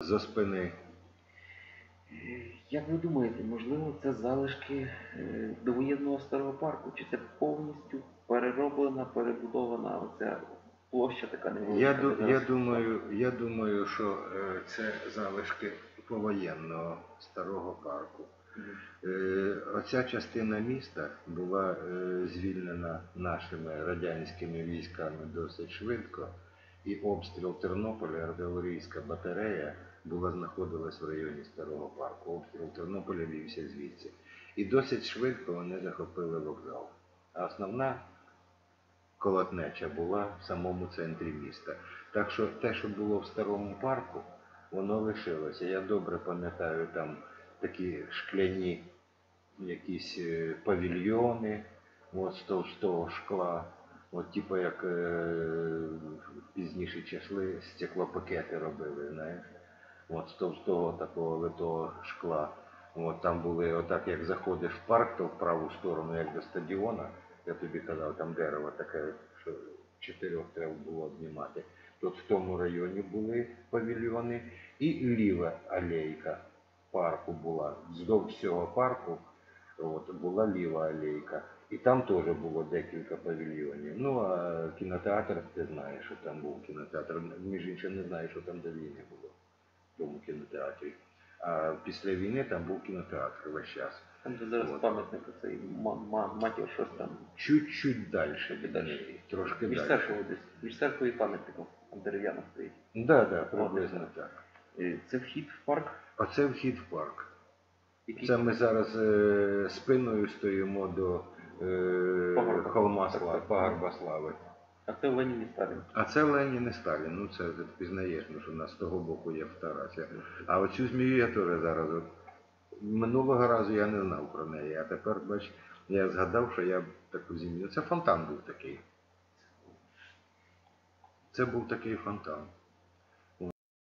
за спини. Як ви думаєте, можливо, це залишки е, довоєнного старого парку? Чи це повністю перероблена, перебудована оця площа така невелика? Я, ду- я, думаю, я думаю, що е, це залишки повоєнного старого парку. Е, Оця частина міста була е, звільнена нашими радянськими військами досить швидко, і обстріл Тернополя, артилерійська батарея була знаходилась в районі старого парку. Обстріл Тернополя вівся звідси. І досить швидко вони захопили вокзал. А основна колотнеча була в самому центрі міста. Так що те, що було в старому парку, воно лишилося. Я добре пам'ятаю там такі шкляні якісь е, павільйони от, з товстого шкла. От, типу, як е, пізніші часи стеклопакети робили, знаєш. От, з товстого такого литого шкла. От, там були, отак як заходиш в парк, то в праву сторону, як до стадіона, я тобі казав, там дерево таке, що чотирьох треба було обнімати. Тут в тому районі були павільйони, і ліва алейка парку була. Вздовж всього парку от, була ліва алейка. І там теж було декілька павільйонів. Ну, а кінотеатр, ти знаєш, що там був кінотеатр. Між іншим не знаю, що там до війни було в тому кінотеатрі. А після війни там був кінотеатр весь час. Там де зараз От. пам'ятник ма- матір щось там. Чуть-чуть далі. Трошки Між далі. церквою десь. Між церквою і пам'ятником. Там дерев'яна стоїть. Да, да, приблизно так. Е, Це вхід в парк. Оце вхід в парк. Який Це ми зараз е, спиною стоїмо до е, Пагорба. холма Слави, пагорба слави. А це Ленін і Сталін. А це Ленін і Сталін. Ну це ти пізнаєш, ну, що в нас з того боку є фотографія. А оцю змію я теж зараз. От, минулого разу я не знав про неї, а тепер, бач, я згадав, що я таку змію. Це фонтан був такий. Це був такий фонтан.